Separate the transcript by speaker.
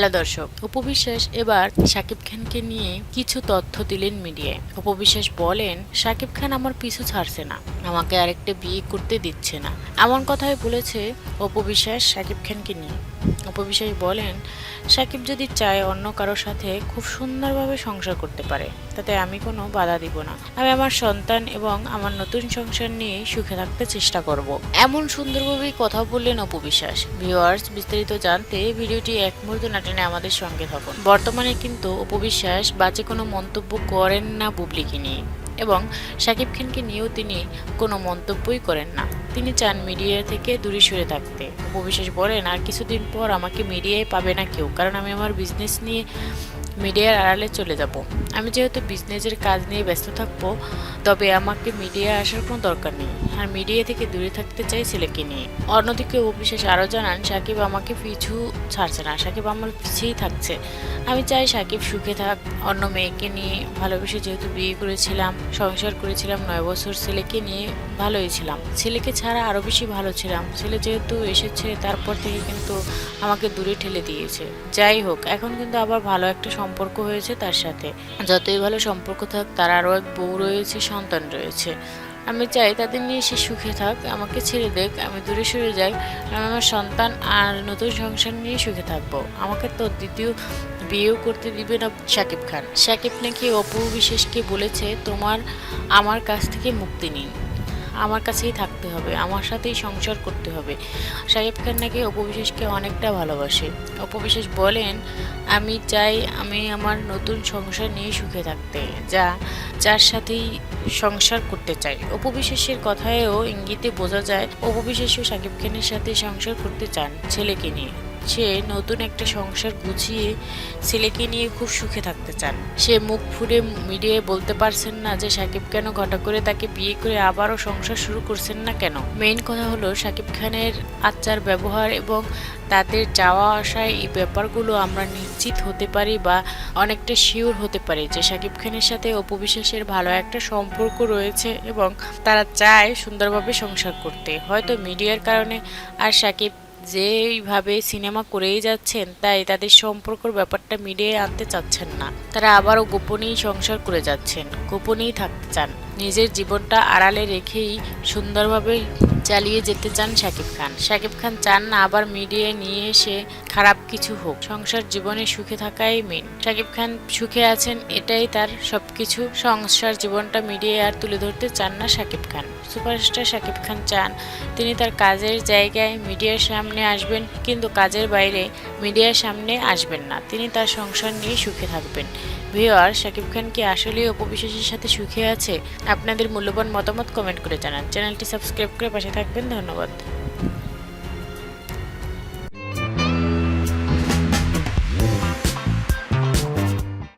Speaker 1: Hello দর্শক উপবিশ্বাস এবার সাকিব খানকে নিয়ে কিছু তথ্য দিলেন মিডিয়ায়। উপবিশ্বাস বলেন, সাকিব খান আমার পিছু ছাড়ছে না, আমাকে আরেকটা বিয়ে করতে দিচ্ছে না। এমন কথাই বলেছে উপবিশ্বাস সাকিব খানকে নিয়ে। উপবিশ্বাস বলেন সাকিব যদি চায় অন্য কারোর সাথে খুব সুন্দরভাবে সংসার করতে পারে, তাতে আমি কোনো বাধা দিব না। আমি আমার সন্তান এবং আমার নতুন সংসার নিয়ে সুখে থাকতে চেষ্টা করব। এমন সুন্দরভাবেই কথা বললেন অপবিশ্বাস ভিউয়ার্স, বিস্তারিত জানতে ভিডিওটি এক মুহূর্ত নাটেনে আমাদের সঙ্গে থাকুন। বর্তমানে কিন্তু অপবিশ্বাস বাজে কোনো মন্তব্য করেন না বুবলিকে নিয়ে এবং শাকিব খানকে নিয়েও তিনি কোনো মন্তব্যই করেন না। তিনি চান মিডিয়া থেকে দূরে সরে থাকতে। উপবিশ্বাস বলেন, আর কিছুদিন পর আমাকে মিডিয়ায় পাবে না কেউ, কারণ আমি আমার বিজনেস নিয়ে মিডিয়ার আড়ালে চলে যাব। আমি যেহেতু বিজনেসের কাজ নিয়ে ব্যস্ত থাকব, তবে আমাকে মিডিয়ায় আসার কোনো দরকার নেই। আর মিডিয়া থেকে দূরে থাকতে চাই ছেলেকে নিয়ে। অন্যদিকে অবিশ্বাস আরও জানান, সাকিব আমাকে পিছু ছাড়ছে না, সাকিব আমার পিছিয়েই থাকছে। আমি চাই সাকিব সুখে থাক, অন্য মেয়েকে নিয়ে ভালোবেসে যেহেতু বিয়ে করেছিলাম, সংসার করেছিলাম, নয় বছর ছেলেকে নিয়ে ভালোই ছিলাম। ছেলেকে ছাড়া আরও বেশি ভালো ছিলাম। ছেলে যেহেতু এসেছে, তারপর থেকে কিন্তু আমাকে দূরে ঠেলে দিয়েছে। যাই হোক, এখন কিন্তু আবার ভালো একটা সম্পর্ক হয়েছে তার সাথে। যতই ভালো সম্পর্ক থাক, তার আরও এক বউ রয়েছে, সন্তান রয়েছে। আমি চাই তাদের নিয়ে সে সুখে থাক, আমাকে ছেড়ে দেখ, আমি দূরে সরে যাই। আমি আমার সন্তান আর নতুন সংসার নিয়ে সুখে থাকব। আমাকে তো দ্বিতীয় বিয়েও করতে দিবে না শাকিব খান। শাকিব নাকি অপু বিশেষকে বলেছে, তোমার, আমার কাছ থেকে মুক্তি নিন। আমার কাছেই থাকতে হবে, আমার সাথেই সংসার করতে হবে। শাকিব খান নাকি অপবিশ্বাসকে অনেকটা ভালোবাসে। অপবিশ্বাস বলেন, আমি চাই আমি আমার নতুন সংসার নিয়ে সুখে থাকতে, যা, যার সাথেই সংসার করতে চাই। অপবিশ্বাসের কথায়ও ইঙ্গিতে বোঝা যায়, অপবিশ্বাসও শাকিব খানের সাথে সংসার করতে চান ছেলেকে নিয়ে। সে নতুন একটা সংসার গুছিয়ে ছেলেকে নিয়ে খুব সুখে থাকতে চান। সে মুখ ফুটে মিডিয়ায় বলতে পারছেন না যে সাকিব কেন ঘটা করে তাকে বিয়ে করে আবারও সংসার শুরু করছেন না কেন? মেইন কথা হলো, সাকিব খানের আচার ব্যবহার এবং তাদের যাওয়া আসায় এই ব্যাপারগুলো আমরা নিশ্চিত হতে পারি বা অনেকটা শিওর হতে পারি যে সাকিব খানের সাথে অপবিশ্বাসের ভালো একটা সম্পর্ক রয়েছে এবং তারা চায় সুন্দরভাবে সংসার করতে। হয়তো মিডিয়ার কারণে আর সাকিব যেইভাবে সিনেমা করেই যাচ্ছেন, তাই তাদের সম্পর্কর ব্যাপারটা মিডিয়ায় আনতে চাচ্ছেন না। তারা আবারও গোপনেই সংসার করে যাচ্ছেন, গোপনেই থাকতে চান। নিজের জীবনটা আড়ালে রেখেই সুন্দরভাবে চালিয়ে যেতে চান শাকিব খান। শাকিব খান চান না আবার মিডিয়ায় নিয়ে এসে খারাপ কিছু হোক। সংসার জীবনে সুখে থাকাই মেন শাকিব খান সুখে আছেন এটাই তার সবকিছু। সংসার জীবনটা মিডিয়ায় আর তুলে ধরতে চান না শাকিব খান। সুপারস্টার শাকিব খান চান। তিনি তার কাজের জায়গায় মিডিয়ার সামনে আসবেন কিন্তু কাজের বাইরে মিডিয়ার সামনে আসবেন না। তিনি তার সংসার নিয়ে সুখে থাকবেন। ভিওয়ার শাকিব খান কি আসলেই উপবিশ্বাসের সাথে সুখে আছে? আপনাদের মূল্যবান মতামত কমেন্ট করে জানান। চ্যানেলটি সাবস্ক্রাইব করে পাশে থাকবেন। ধন্যবাদ।